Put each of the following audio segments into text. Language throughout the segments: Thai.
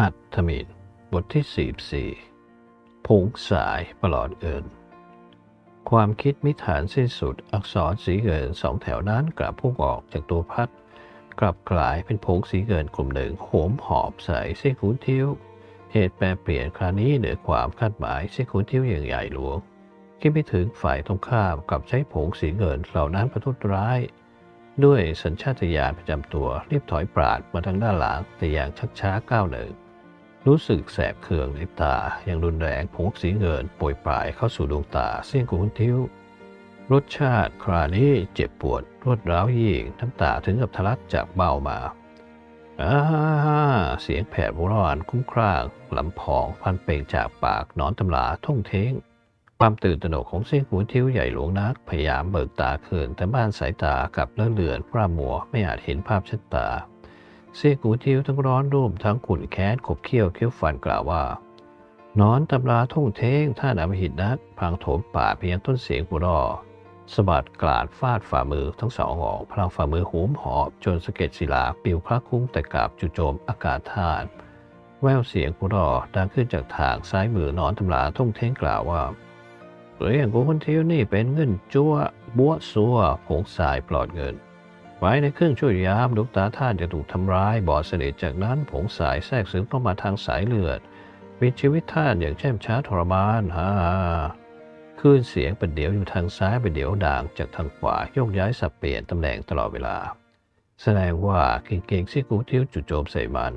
หัตถมินบทที่ 44ผงสายประหลอดเอิน ความคิดมิฐานสิ้นสุด อักษรสีเงินสองแถวนั้นกลับพุ่งออกจากตัวพัด กลับกลายเป็นผงสีเงินกลุ่มหนึ่งโหมหอบใส่เส้นขุนทิ้ว เหตุแปรเปลี่ยนคราวนี้เหนือความคาดหมายเส้นขุนทิ้วอย่างใหญ่หลวงคิดไม่ถึงฝ่ายตรงข้ามกับใช้ผงสีเงินเหล่านั้นประทุษร้าย ด้วยสัญชาตญาณประจำตัวรีบถอยปราดมาทางด้านหลังแต่อย่างชักช้าก้าวหนึ่ง รู้สึกแสบเคืองในตา อย่างรุนแรงผงสีเงินป่วยปลายเข้าสู่ดวงตาเสี้ยงคุณทิ้ว รสชาติครานี้เจ็บปวดรวดร้าวยิ่งน้ำตาถึงกับทะลักจากเบ้ามาอ้าเสียงแผดโบราณคุ้มคร่างลำพองพันเป่งจากปากนอนตำลาท่องเท้ง ความตื่นตระหนกของเส้นหูทิ้วใหญ่หลวงนัก พยายามเบิกตาเคืนแต่บ้านสายตากับเลื่อนเลือนพร่ามัวไม่อาจเห็นภาพชัดตา เสียกูทิวทั้งร้อนรุ่มทั้งขุ่นแค้นขบเคี้ยวเคี้ยวฟันกล่าวว่านอนตำราท่งเทงท่านอมหิตนักพลางโถมป่าเพียงต้นเสียงหัวเรอสะบัดกลาดฟาดฝ่ามือทั้งสองออกพลังฝ่ามือโหมหอบจนสะเก็ดศิลาปิวพระคุ้งแต่กาบจุโจมอากาศธาตุแววเสียงหัวเรอดังขึ้นจากทางซ้ายมือนอนตำราท่งเทงกล่าวว่าเรื่องของคนเที่ยวนี่เป็นเงินจั่วบัวซัวผงสายปลอดเงิน ไว้ในเครื่องช่วยยามดวงตาท่านจะถูกทำร้ายบอดสนิทจากนั้นผงสายแทรกซึมเข้ามาทางสายเลือดปิชีวิตท่านอย่างแช่มช้าทรมานฮ่าคลื่นเสียงเป็นเดี๋ยวอยู่ทางซ้ายเป็นเดี๋ยวด่างจากทางขวาโยกย้ายสับเปลี่ยนตำแหน่งตลอดเวลา แสดงว่าเก่งๆเสี่ยกูเที่ยวจุดโจมใส่มัน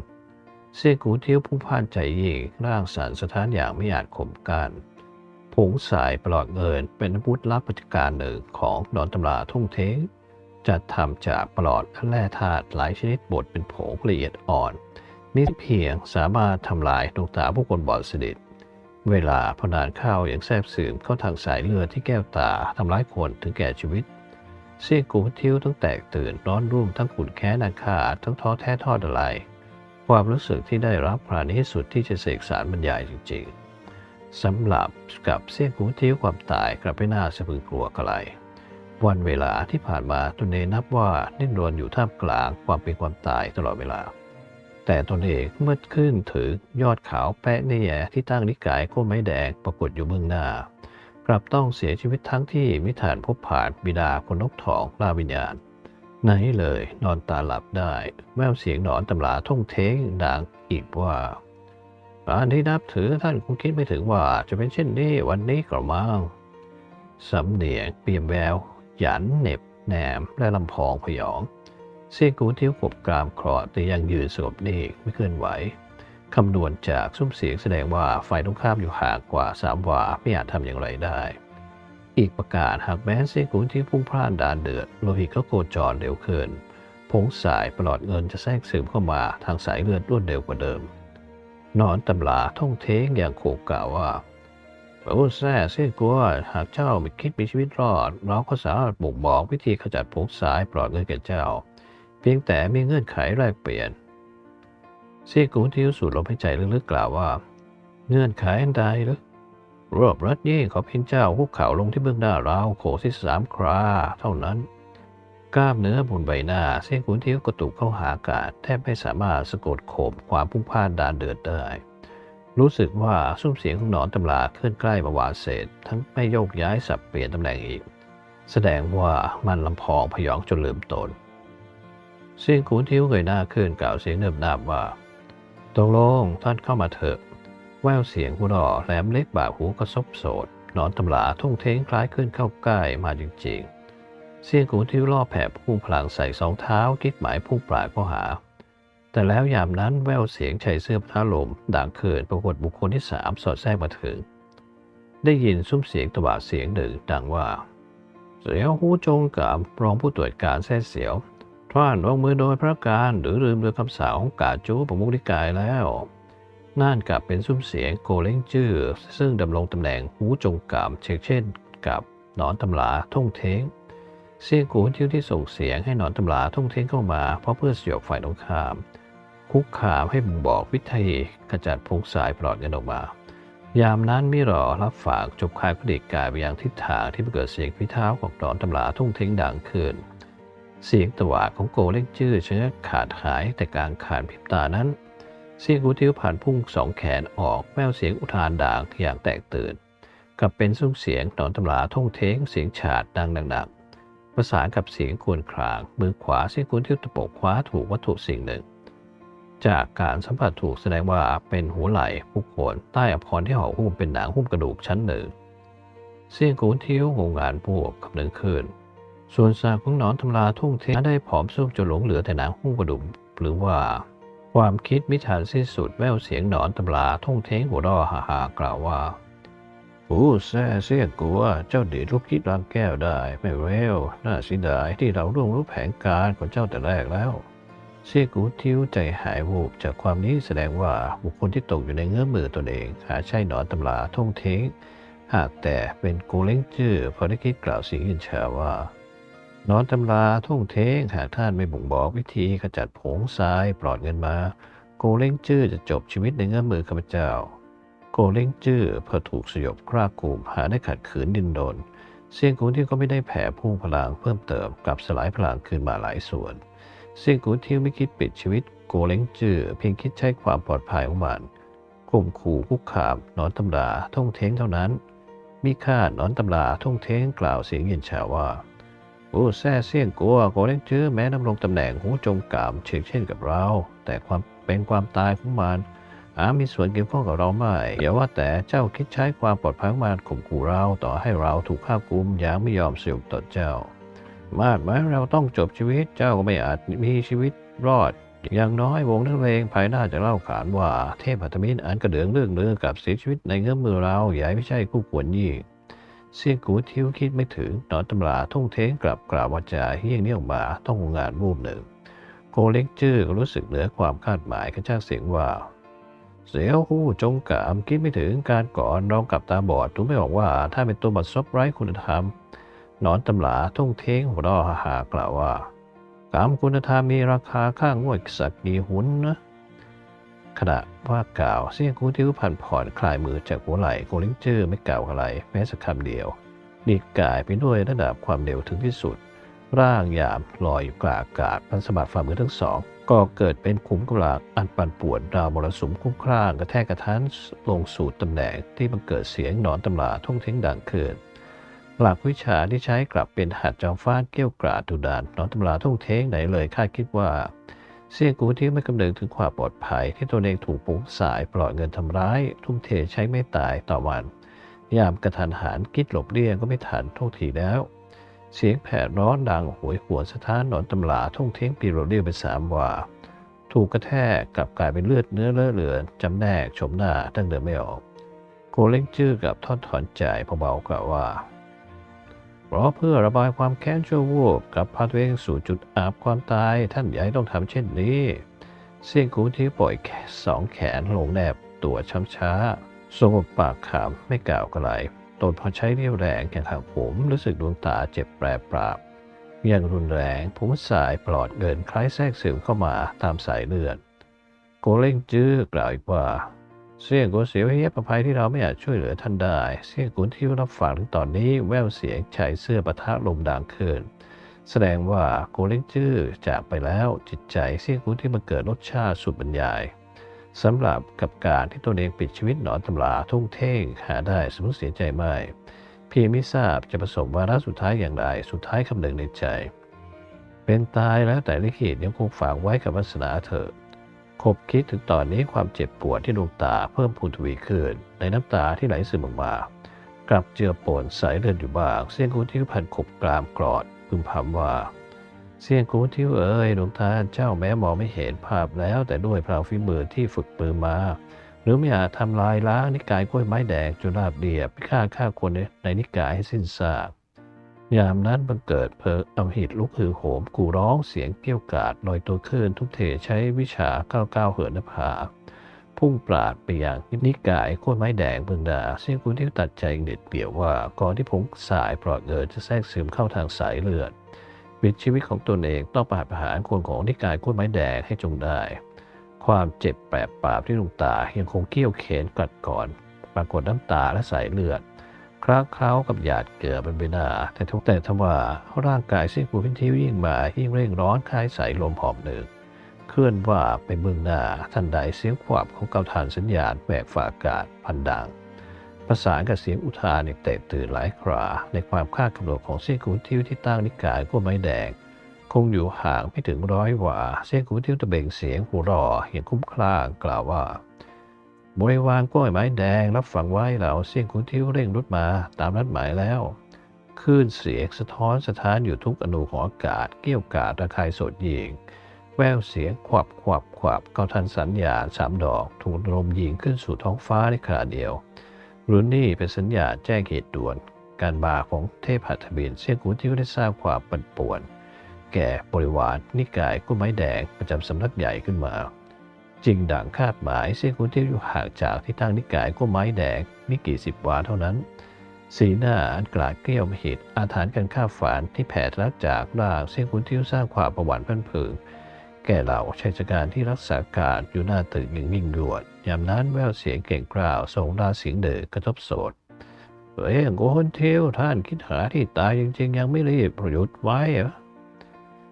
เสี่กูเที่ยวผู้พ่านใจยิ่งร่างสันสถานอย่างไม่อาจข่มกันผงสายปลอดเงินเป็นอาวุธลับประการหนึ่งของนอนตำราทุ่งเทง จัดทำจากปลอดและแร่ธาตุหลายชนิดบดเป็นผงละเอียดอ่อน มีเพียงสามารถทำลายดวงตาผู้คนบอดสนิทเวลาพนานเข้าอย่างแทรกซึมเข้าทางสายเลือดที่แก้วตาทำร้ายคนถึงแก่ชีวิตเสี้ยงกูทิ้วทั้งแตกตื่นร้อนรุ่มทั้งขุนแค้นอาฆาตทั้งท้อแท้ทอดอะไร ความรู้สึกที่ได้รับพรานี้สุดที่จะเสกสารบรรยายจริงๆสำหรับกับเสี้ยงกูทิ้วความตายกลับไม่น่าสะพึงกลัวกะไร วันเวลาที่ผ่านมาตนเองนับว่านิ่งรนอยู่ท่ามกลางความเป็นความตายตลอดเวลา แต่ตนเองเมื่อขึ้นถึงยอดเขาแปะนี่แยที่ตั้งนิกายโค้ไม้แดงปรากฏอยู่เบื้องหน้ากลับต้องเสียชีวิตทั้งที่มิถานพบผ่านบิดาคนนกทองลาวิญญาณไหนเลยนอนตาหลับได้ แววเสียงหนอนตำราท่องเท้งดังอีกว่าการที่นับถือท่านคงคิดไม่ถึงว่าจะเป็นเช่นนี้วันนี้กระมังสำเนียงเปี่ยมแวว หยันเหน็บ แหนม และลำพองพยองเสียกูทิ้วกบกรามคลอดแต่ยังยืนสงบนิ่งไม่เคลื่อนไหวคำนวณจากซุ้มเสียงแสดงว่าฝ่ายตรงข้ามอยู่ห่างกว่าสามวาไม่อาจทำอย่างไรได้ อีกประการหากแม้เสียงกูที่พุ่งพล่านดานเดือดโลหิตก็โกจรเร็วขึ้นผงสายปลอดเงินจะแทรกซึมเข้ามาทางสายเลือดรวดเร็วกว่าเดิม นอนตำลาท่องเทงอย่างโขกกล่าวว่า โอ้แซ่เสียกลัว หากเจ้าไม่คิดมีชีวิตรอด เราก็สามารถบ่งบอกวิธีขจัดผงสายปลอดเงินแก่เจ้า เพียงแต่มีเงื่อนไขแลกเปลี่ยนเสียกูที่ยุสูดลมหายใจลึกๆกล่าวว่า เงื่อนไขอันใดหรือรวบรัดยิ่งขอเพียงเจ้าคุกเข่าลงที่เบื้องหน้าเราโขที่สามคราเท่านั้น กล้ามเนื้อบนใบหน้าเส้นขุนทิ้วกระตุกเข้าหาอากาศแทบไม่สามารถสะกดข่มความพุ่งพ่านดานเดือดได้ รู้สึกว่าซุ้มเสียงของหนอนตำราเคลื่อนใกล้มาหวาเศษ ทั้งไม่โยกย้ายสับเปลี่ยนตำแหน่งอีก แสดงว่ามันลำพองพยองจนลืมตนเสียงขุนทิ้วเงยหน้าขึ้นกล่าวเสียงเนิบนาบว่าตกลงท่านเข้ามาเถอะ แววเสียงหัวเราะแหลมเล็กบ่าหูกระซบโสดหนอนตำราทุ่งเท้งคล้ายขึ้นเข้าใกล้มาจริงๆ เสียงขุนทิ้วล่อแผ่พุ่งพลังใส่สองเท้าคิดหมายพุ่งปลายเข้าหา แต่แล้วยามนั้นแววเสียงชายเสื้อผ้าลมด่างเขินปรากฏบุคคลที่สามสอดแทรกมาถึง ได้ยินซุ้มเสียงตบะเสียงหนึ่งดังว่า เสียวหูจงกับรองผู้ตรวจการแท้เสียวท่านวางมือโดยพระการหรือลืมโดยคำสาของกาจูประมุขนิกายแล้วนั่นกลับเป็นซุ้มเสียงโกเล้งจื้อซึ่งดำรงตำแหน่งหูจงกามเช่นเช่น กับหนอนตำลาท่งเท้งเสียงกูทิวที่ส่งเสียงให้หนอนตำลาท่งเท้งเข้ามาเพราะเพื่อสยบฝ่ายตรงข้าม คุกคามให้บ่งบอกวิธีขจัดพงสายปลอดกันออกมา ยามนั้นมิรอรับฝากจบคายพระเดกกายไปยังทิศทางที่เกิดเสียงพิเท้าของหนอนตำลาทุ่งเทงดังขึ้น เสียงตวาดของโกเล่งจื้อชะขาดหายแต่กลางขาดพิบตานั้น เสียงกูทิวผ่านพุ่งสองแขนออกแววเสียงอุทานด่างอย่างแตกตื่นกับเป็นซุ้มเสียงหนอนตำราท่องเทงเสียงฉาดดังหนักประสานกับเสียงควรครางมือขวาเสียงกูทิวตะปบคว้าถูกวัตถุสิ่งหนึ่ง จากการสัมผัสถูกแสดงว่าเป็นหัวไหล่ผู้โขนใต้อภรณ์ที่ห่อหุ้มเป็นหนังหุ้มกระดูกชั้นหนึ่งเสียงกูทิ้วงงงานบวกกับหนึ่งคืนส่วนซากของหนอนตำราทุ่งเทได้ผอมซุบจนหลงเหลือแต่หนังหุ้มกระดูกหรือว่า ความคิดมิถานสิ้นสุดแววเสียงหนอนตำราทุ่งเท้งหัวรอฮ่าฮ่ากล่าวว่าโอ้แซ่เสียกลัว เจ้าเดีลูกคิดรางแก้วได้ ไม่เร็วน่าเสียดายที่เราร่วงรู้แผนการของเจ้าแต่แรกแล้ว เสียกูทิ้วใจหายวูบจากความนี้แสดงว่าบุคคลที่ตกอยู่ในเงื้อมือตนเอง หาใช่หนอนตำราท่งเท้งหากแต่เป็นกูเล้งจื้อพอได้คิดกล่าวสิ่งยินชาว่านอนตำราท่งเท้งหากท่านไม่บ่งบอกวิธีขจัดผงทรายปลอดเงินมา โกเล้งจื้อจะจบชีวิตในเงื้อมือข้าพเจ้า โกเล้งจื้อเพอถูกสยบกล้ากลุ่มหาได้ขัดขืนดินโดน เสียงกูที่ก็ไม่ได้แผ่พุ่งพลังเพิ่มเติมกลับสลายพลังคืนมาหลายส่วน เสียงกูที่ไม่คิดปิดชีวิตโกเล้งจือเพียงคิดใช้ความปลอดภัยของมันข่มขู่คุกคามนอนตำราท่องเท้งเท่านั้น มีค่านอนตำราท่องเท้งกล่าวเสียงเย็นชาว่าโอ้แซ่เสี่ยงกัวโกเล้งจือแม้ดำรงตำแหน่งหูจงกามเช่นเช่นกับเรา แต่ความเป็นความตายของมันอาจมีส่วนเกี่ยวข้องกับเราไม่อย่าว่าแต่เจ้าคิดใช้ความปลอดภัยของมันข่มขู่เราต่อให้เราถูกฆ่ากุมย่างไม่ยอมสยบต่อเจ้า มาดไหมเราต้องจบชีวิตเจ้าก็ไม่อาจมีชีวิตรอด อย่างน้อยวงนักเลงภายหน้าจะเล่าขานว่าเทพหัตมินอันกระเดืองเรื่องเลือกับเสียชีวิตในเงื้อมมือเรายาให้ไม่ใช่คู่ควรยิ่งเสียงกูทิวคิดไม่ถึงหนอนตำราทุ่งเท้งกลับกล่าววาจาเฮี้ยงเนี้ออกมาต้องงานรูปหนึ่งโกเล็กจื้อรู้สึกเหนือความคาดหมายกระชากเสียงว่าเสียวหู้จงกามคิดไม่ถึงการก่อนรองกับตาบอดรู้ไม่ออกว่าถ้าเป็นตัวบัดซบไร้คุณธรรม หนอนตำราทุ่งเท้งหัวเราะฮ่ากล่าวว่ากามคุณธรรมมีราคาข้างงวดสักกี่หุนนะขณะว่ากล่าวเสียงกูทิวพันผ่อนคลายมือจากหัวไหล่โกลิงเจอร์ไม่กล่าวอะไรแม้สักคำเดียวดีดกายไปด้วยระดับความเร็วถึงที่สุด ร่างหยามลอยอยู่กลางอากาศพันสะบัดฝ่ามือทั้งสอง ก็เกิดเป็นขุมกำลังอันปั่นป่วนราวมรสุมคุ้มคร่างกระแทกกระทันลงสู่ตำแหน่งที่มันเกิดเสียงหนอนตำลาทุ่งเท้งดังขึ้น หลักวิชาที่ใช้กลับเป็นหัดจอมฟาดเกี้ยวกราดดุดานนอนตำลาทุ่งเท้งไหนเลยคาดคิดว่าเสี่ยงกูที่ไม่คำนึงถึงความปลอดภัย ที่ตัวเองถูกปุ๋งสายปล่อยเงินทำร้าย ทุ่มเทใช้ไม่ตายต่อวัน ยามกระทันหันคิดหลบเลี่ยงก็ไม่ทันโทษทีแล้ว เสียงแผดร้อนดังหวยหัวสะท้านหนอนตำลาทุ่งเท้งปีโรเรียวไปสามว่าถูกกระแทกกลับกลายเป็นเลือดเนื้อเลอะเลือนจำแนกชมหน้าตั้งเดินไม่ออกโกเล้งจื้อกับทอดถอนใจเบาๆกล่าวว่า เพราะเพื่อระบายความแค้นชั่ววูบกับพาตัวเองสู่จุดอาบความตายท่านใหญ่ต้องทำเช่นนี้เสียงกูที่ปล่อยสองแขนลงแนบตัวช้ำช้าสงบปากขามไม่กล่าวกระไรตนพอใช้เรียวแรงแข่งขันผมรู้สึกดวงตาเจ็บแปรปราบอย่างรุนแรงผมสายปลอดเกินคล้ายแทรกซึมเข้ามาตามสายเลือดโกเล้งจื้อกล่าวอีกว่า เสี่ยงกูเสียให้ประภัยที่เราไม่อาจช่วยเหลือท่านได้ เสี่ยงกูที่รับฟังถึงตอนนี้แววเสียงชายเสื้อปะทะลมดังขึ้น แสดงว่าโกเล้งจื้อจากไปแล้วจิตใจเสี่ยงกูที่มันเกิดรสชาติสุดบรรยายสำหรับกับการที่ตนเองปิดชีวิตหนอนตำราทุ่งเท่งหาได้สมมติเสียใจไม่ เพียงไม่ทราบจะประสบวาระสุดท้ายอย่างไรสุดท้ายคำหนึ่งในใจ เป็นตายแล้วแต่ลิขิตยังคงฝากไว้กับวาสนาเถอะ คบคิดถึงตอนนี้ความเจ็บปวดที่ดวงตาเพิ่มพูนทวีขึ้น ในน้ำตาที่ไหลซึมออกมา กลับเจือปนสายเลือดอยู่บ้าง เสียงกูที่พันขบกรามกรอดพึมพำว่า เสียงกูที่เอ๋ยดวงตาเจ้าแม้มองไม่เห็นภาพแล้ว แต่ด้วยพลังฝีมือที่ฝึกปืนมา หรือไม่อาจทำลายล้างนิกายกล้วยไม้แดงจนราบเรียบพิฆาตฆ่าคนในนิกายให้สิ้นซาก ยามนั้นบังเกิดเพลิงอำหิตลุกฮือโหมกูร้องเสียงเกี้ยวกราดลอยตัวขึ้นทุกเทใช้วิชาก้าวก้าวเหินนภา พุ่งปราดไปอย่างนิกายโค้ไม้แดงเบืองดาเสียงคุณที่ตัดใจเด็ดเดี่ยวว่า ก่อนที่ผงสายปลอดเงินจะแทรกซึมเข้าทางสายเลือดปิดชีวิตของตนเองต้องปรารประหารคนของนิกายโค้ไม้แดงให้จงได้ ความเจ็บแปบปราบที่ดวงตายังคงเกี้ยวเข็นกัดก่อน ปรากฏน้ำตาและสายเลือด คล้าเคล้ากับหยาดเกลือเป็นใบหน้า แต่ทุกแต่ทว่าร่างกายเส้นกูพินทิวยิ่งมายิ่งเร่งร้อนคล้ายสายลมหอบหนึ่งเคลื่อนว่าไปเบื้องหน้าทันใดเสียงขวบของเกาทานสัญญาณแหวกฝาอากาศพันดังประสานกับเสียงอุทานในเตะตื่นหลายครา ในความคาดกำหนดของเสียงขุนทิวที่ตั้งนิกายก็ไม้แดง คงอยู่ห่างไม่ถึงร้อยหว่า เสียงขุนทิวตะเบ่งเสียงหัวรออย่างคุ้มคล่างกล่าวว่า บริวารกล้วยไม้แดงรับฟังไว้เราเสียงขุนทิวเร่งรุดมาตามนัดหมายแล้วคลื่นเสียงสะท้อนสะท้านอยู่ทุกอนูของอากาศ เกี่ยวกาดระคายสดยิง แววเสียงขวับขวับขวับก็ทันสัญญาณสามดอก ถูกลมยิงขึ้นสู่ท้องฟ้าในขณะเดียวรุนนี้เป็นสัญญาณแจ้งเหตุด่วน การมาของเทพหัตถบินเสียงขุนทิวได้สร้างความปั่นป่วน แก่บริวารนิกายกุ้ไม้แดงประจำสำนักใหญ่ขึ้นมา จริงดังคาดหมายเสียงขุนทิวอยู่ห่างจากที่ตั้งนิกายกุ้ไม้แดงไม่กี่สิบวาเท่านั้น สีหน้าอันกลาดเกลี้ยวมหิตอาถรรพ์การฆ่าฝันที่แผ่ทะลักจากร่างเสียงขุนทิวสร้างความประหวัติพันผึงแก่เหล่าชายชการที่รักษาการอยู่หน้าตึกอย่างนิ่งยวดยามนั้นแววเสียงเก่งกล่าวส่งดาเสียงเดือกระทบโสดเฮ้ยโกนเทียวท่านคิดหาที่ตายจริงๆ ยังไม่รีบประยุทธ์ไว้เหรอ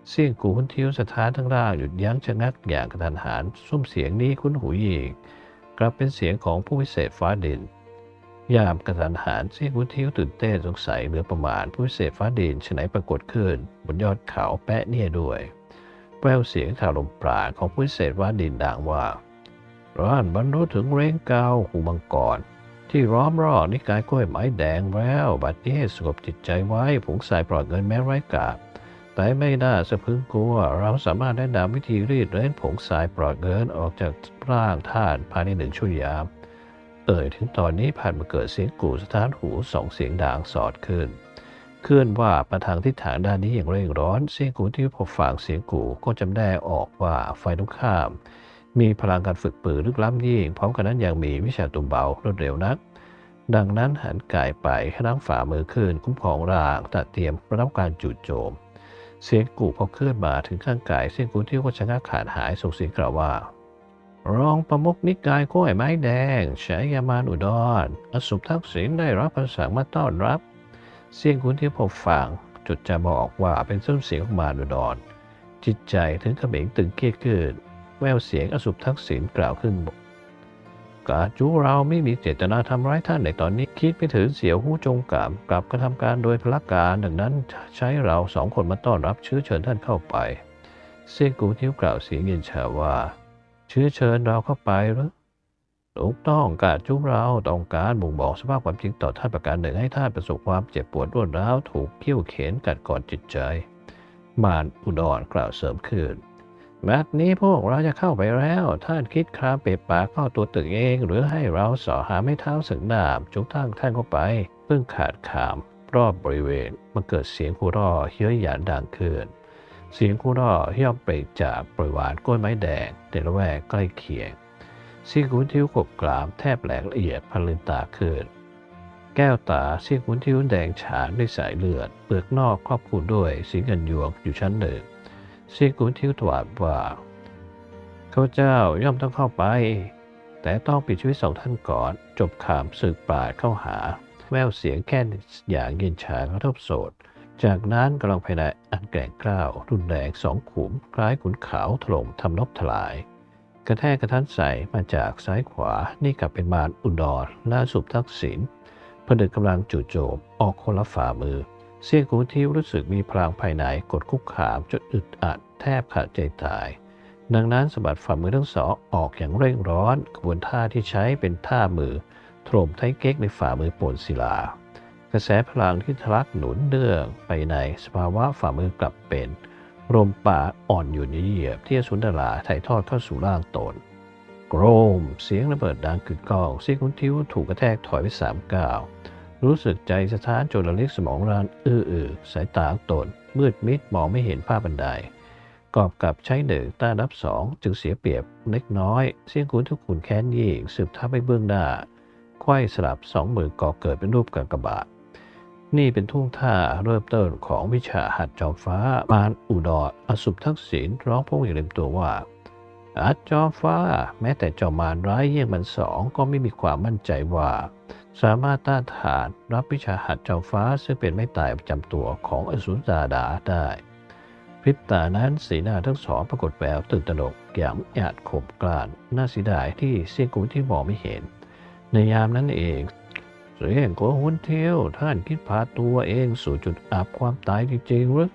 เสียงกูคุณทิวสถานทั้งร่างหยุดยั้งชะงักอย่างกระทันหันซุ้มเสียงนี้คุ้นหูยิ่งกลับเป็นเสียงของผู้วิเศษฟ้าดิน ยามกระทันหันเสียงคุณทิวตื่นเต้นสงสัยเหลือประมาณผู้วิเศษฟ้าดินฉไหนปรากฏขึ้น บนยอดเขาแปะเนี่ยด้วยแววเสียงถาลมปราณของผู้วิเศษฟ้าดินดังว่าร้านบรรลุถึงเร่งเกาหูมังกรที่ร้อมรอบนิกายกล้วยไม้แดงแล้ว บัดนี้สงบจิตใจไว้ผงสายปลอดเงินแม้ไร้กาบ แต่ไม่น่าสะพึงกลัว เราสามารถแนะนำวิธีรีดเร้นผงสายปลอดเงินออกจากร่างท่านภายในหนึ่งชั่วยาม เอ่ยถึงตอนนี้ผ่านมาเกิดเสียงกู่สถานหูสองเสียงด่างสอดขึ้น เคลื่อนว่ามาทางทิศทางด้านนี้อย่างเร่งร้อน เสียงกู่ที่พบฟังเสียงกู่ก็จำได้ออกว่าฝ่ายตรงข้าม มีพลังการฝึกปืนลึกล้ำยิ่งพร้อมกันนั้นยังมีวิชาตุ่มเบารวดเร็วนักดังนั้นหันกายไปให้นั่งฝ่ามือขึ้นคุ้มครองร่างตัดเตรียมรับการจู่โจม เสียงกูพอเคลื่อนมาถึงข้างกายเสียงกูที่ก็ชะงักขาดหายส่งเสียงกล่าวว่า รองประมุกนิกายกล้วยไม้แดงฉายามานอุดรอสุภทักษิณได้รับประสานมาต้อนรับ เสียงคุณที่พบฟังจุดจะบอกว่าเป็นส้นเสียงของมารอุดรจิตใจถึงเขม็งตึงเครียดขึ้นแววเสียงอสุภทักษิณกล่าวขึ้นบอก กาจูเราไม่มีเจตนาทำร้ายท่านในตอนนี้คิดไปถึงเสียวหู้จงกรรมกลับกระทำการโดยพละการดังนั้นใช้เราสองคนมาต้อนรับเชื้อเชิญท่านเข้าไปเสียงกูทิ้วกล่าวเสียงเย็นชาว่า เชื้อเชิญเราเข้าไปหรือถูกต้องกาจุเราต้องการบ่งบอกสภาพความจริงต่อท่านประการหนึ่งให้ท่านประสบความเจ็บปวดรวดร้าวถูกเขี่ยวเข็นกัดก่อนจิตใจ มารอุดรกล่าวเสริมขึ้น แบบนี้พวกเราจะเข้าไปแล้ว ท่านคิดครามเปรปากเข้าตัวตึกเอง หรือให้เราสอหาไม่เท้าสึงดาบจุกทั้งท่านเข้าไป เพิ่งขาดขาม รอบบริเวณ มันเกิดเสียงคูร่อเฮี้ยหยานดังขึ้น เสียงคูร่อย่อมเปจากบริวารกล้วยไม้แดงในละแวกใกล้เคียงเสียงขุนทิวขบกรามแทบแหลกละเอียดพันลืนตาขึ้นแก้วตาเสียงขุนทิวแดงฉานด้วยสายเลือด เปลือกนอกครอบคลุมด้วยสีเงินยวงอยู่ชั้นหนึ่ง เสียงขุนทิวถวาดว่าข้าเจ้าย่อมต้องเข้าไป แต่ต้องปิดชีวิตสองท่านก่อน จบขามสึกปราดเข้าหา แววเสียงแค่อย่างเย็นชากระทบโสด จากนั้นกำลังภายในอันแกร่งกล้าวรุนแรงสองขุม คล้ายขุนขาวถล่มทำนบทลาย กระแทกกระทันใสมาจากซ้ายขวานี่กลับเป็นมารอุดรล่าสุบทักษิณผนึกกำลังจู่โจมออกคนละฝ่ามือ เสียงกูทิวรู้สึกมีพลังภายในกดคุกขามจนอึดอัดแทบขาดใจตาย ดังนั้นสะบัดฝ่ามือทั้งสองออกอย่างเร่งร้อนกระบวนท่าที่ใช้เป็นท่ามือโถมไทเก๊กในฝ่ามือปนศิลา กระแสพลังที่ทะลักหนุนเนื่องไปในสภาวะฝ่ามือกลับเป็นลมป่าอ่อนอยู่ในเหยียบที่สุนดาราถ่ายทอดเข้าสู่ร่างตนโกรมเสียงระเบิดดังกึกก้องเสียงคุณทิวถูกกระแทกถอยไปสามก้าว รู้สึกใจสะท้านจนระลิกสมองรานอื้ออือสายตาตน มืดมิดมองไม่เห็นภาพบันไดกอบกับใช้หนึ่งต้านับสองจึงเสียเปรียบเล็กน้อย เสียงคุณทุกขุนแค้นยิ่งสืบทับไปเบื้องหน้าไขว้สลับสองมือก่อเกิดเป็นรูปกากบาทนี่เป็นทุ่งท่าเริ่มต้นของวิชาหัดจอมฟ้ามารอุดรอสุภทักษิณร้องพงอย่างเต็มตัวว่าหัดจอมฟ้า แม้แต่จอมมารร้ายเยี่ยงมันสองก็ไม่มีความมั่นใจว่า สามารถต้านทานรับวิชาหัดเจอมฟ้าซึ่งเป็นไม่ตายประจำตัวของอสุรดาดาได้พริบตานั้นสีหน้าทั้งสองปรากฏแววตื่นตระหนกอย่างอาจขบกลานน่าเสียดายที่เสียงกูที่มองไม่เห็น ในยามนั้นเองเสียงโกหุนเที่ยวท่านคิดพาตัวเองสู่จุดอับความตายจริงๆหรือ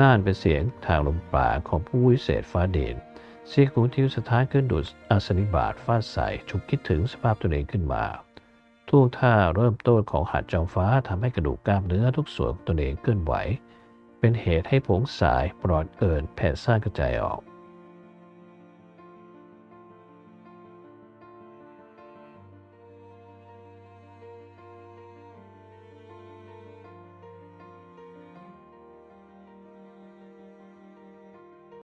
น่านเป็นเสียงทางลมปราของผู้วิเศษฟ้าเด่นเสียงกูทิวสะท้านขึ้นดูดอาสนิบาตฟาดใส่ฉุกคิดถึงสภาพตัวเองขึ้นมา ท่วงท่าเริ่มต้นของหัดจองฟ้าทำให้กระดูกกล้ามเนื้อทุกส่วนตัวเองเคลื่อนไหว เป็นเหตุให้ผงสายปลอดเอินแผ่ซ่านกระจายออก